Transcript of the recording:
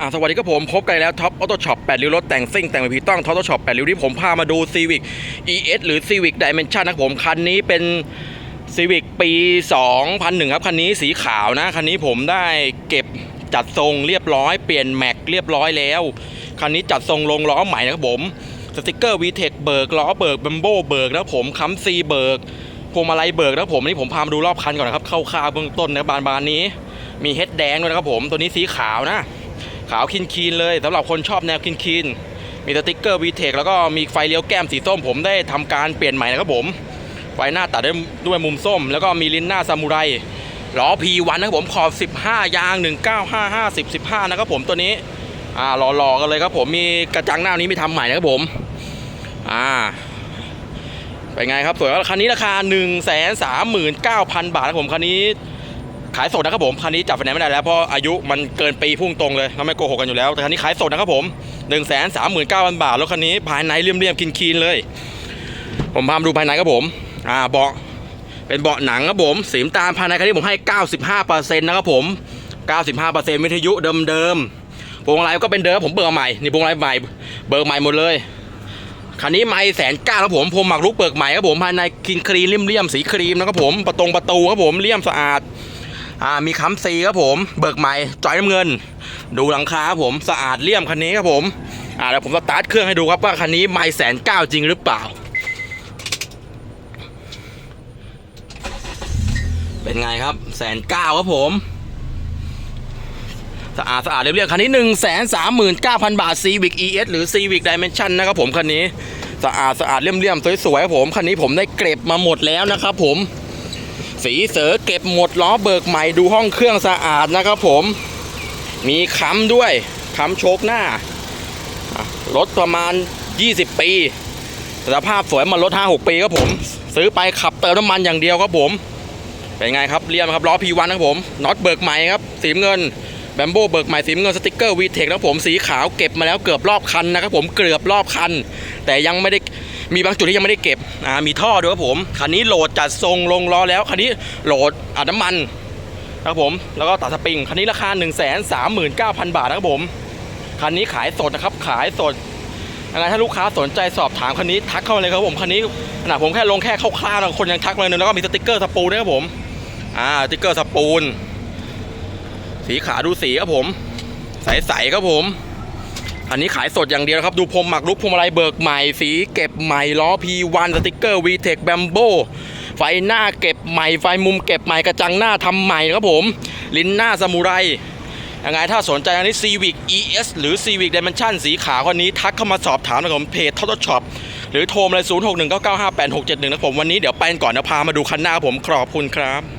อ่าสวัสดีครับผม พบกันแล้วท็อปออโต้ช็อป8ริ้วรถแต่งซิ่งแต่งแบบพีต้องท็อปออโต้ช็อป8ริ้วที่ผมพามาดู Civic ES หรือ Civic Dimension นะครับผม คันนี้เป็น Civic ปี 2001 ครับ คันนี้สีขาวนะ คันนี้ผมได้เก็บจัดทรงเรียบร้อย เปลี่ยนแม็กเรียบร้อยแล้ว คันนี้จัดทรงลงล้อใหม่นะครับผมสติกเกอร์ VTEC เบิกล้อเบิกบัมโบเบิกนะผมค้ำซีเบิกพวงมาลัยเบิกนะผมนี่ผมพามาดูรอบคันก่อนนะครับเข้าๆเบื้องต้นนะบานบานนี้ มีเฮดแดงด้วยนะครับผมตัวนี้สีขาวนะ ขาวคินคีนๆเลยสำหรับคนชอบแนวคินคีนๆมีสติกเกอร์ VTEC แล้วก็มีไฟเลี้ยวแก้มสีส้มผมได้ทำการเปลี่ยนใหม่นะครับผม ไฟหน้าตัดด้วยมุมส้ม แล้วก็มีลิ้นหน้าซามูไรล้อ P1 นะครับผมขอบ 15 ยาง 1955 10 15 นะครับผมตัวนี้อ่าหล่อๆกันเลยครับผมมีกระจังหน้านี้ไม่ทำใหม่นะครับผมอ่าเป็นไงครับสวยคันนี้ราคา 1 3 9 0 0 0 บาทนะครับผมคันนี้ ขายสดนะครับผมคันนี้จับไฟแนนซ์ไม่ได้แล้วเพราะอายุมันเกินปีพุ่งตรงเลยเราไม่โกหกกันอยู่แล้วแต่คันนี้ขายสดนะครับผม1นึ่งแสนสามหมื่นเก้าพันบาทแล้วคันนี้ภายในเรียมๆคินๆเลย ผมพามาดูภายในครับผมอ่าเบาะเป็นเบาะหนังครับผมสีน้ำตาลภายในคันนี้ผมให้ 95%นะครับผม 95%วิทยุเดิมๆพวงมาลัยก็เป็นเดิมผมเบิกใหม่นี่พวงมาลัยใหม่เบิกใหม่หมดเลยคันนี้ไม่แสนเก้าครับผมผมหมักลุกเบิกใหม่ครับผมภายในคินครีมเลี่ยมๆสีครีมนะครับผมประตงประตูครับผมเลี่ยมสะอาด อ่ามีค้ำซีครับผม เบิกใหม่จอยน้ำเงิน ดูหลังคาครับผมสะอาดเลี่ยมคันนี้ครับผมอ่าเดี๋ยวผมสตาร์ทเครื่องให้ดูครับว่าคันนี้ไม่แสนเก้าจริงหรือเปล่า เป็นไงครับแสนเก้าครับผมสะอาดสะอาดเรียบๆคันนี้1นึ่งแสนสามหมื่นเก้าพันบาท Civic ES หรือ Civic Dimension นะครับผมคันนี้สะอาดสะอาดเลี่ยมๆสวยๆครับผมคันนี้ผมได้เก็บมาหมดแล้วนะครับผม สีเสือเก็บหมดล้อเบิกใหม่ดูห้องเครื่องสะอาดนะครับผม มีค้ำด้วยค้ำโชคหน้ารถประมาณ 20 ปีสภาพสวยมารถ5-6 ปีครับผม ซื้อไปขับเติมน้ำมันอย่างเดียวครับผม เป็นไงครับเรียมครับล้อ P1 นครับผมน็อตเบิกใหม่ครับสีเงินแบมโบเบิกใหม่สีเงินสติกเกอร์ VTEC นะครับผมสีขาวเก็บมาแล้วเกือบรอบคันนะครับผมเกือบรอบคัน แต่ยังไม่ได้ มีบางจุดที่ยังไม่ได้เก็บอ่ามีท่อด้วยครับผมคันนี้โหลดจัดทรงลงล้อแล้วคันนี้โหลดอัดน้ำมันนะครับผมแล้วก็ตัดสปริงคันนี้ราคา 1 3 9 0 0 0 บาทนะครับผมคันนี้ขายสดนะครับขายสดยังไงถ้าลูกค้าสนใจสอบถามคันนี้ทักเข้ามาเลยครับผมคันนี้ขนาดผมแค่ลงแค่คร่าวๆแล้วคนยังทักมาเลยนึงแล้วก็มีสติกเกอร์สปูนด้วยครับผมอ่าสติ๊กเกอร์สปูน สีขาวดูสีครับผม ใสๆครับผม อันนี้ขายสดอย่างเดียวครับ ดูพรมหมักลุกพรมอะไรเบิกใหม่ สีเก็บใหม่ล้อ P1 สติ๊กเกอร์ VTEC Bambo ไฟหน้าเก็บใหม่ ไฟมุมเก็บใหม่กระจังหน้าทำใหม่ครับผม ลิ้นหน้าซามูไรยังไงถ้าสนใจอันนี้ Civic ES หรือ Civic Dimension สีขาวคนนี้ทักเข้ามาสอบถามนะครับผมเพจทอ t ช็อปหรือโทรมาเลย 0619958671นะครับผมวันนี้เดี๋ยวไปก่อนนะพามาดูคันหน้าผมขอบคุณครับ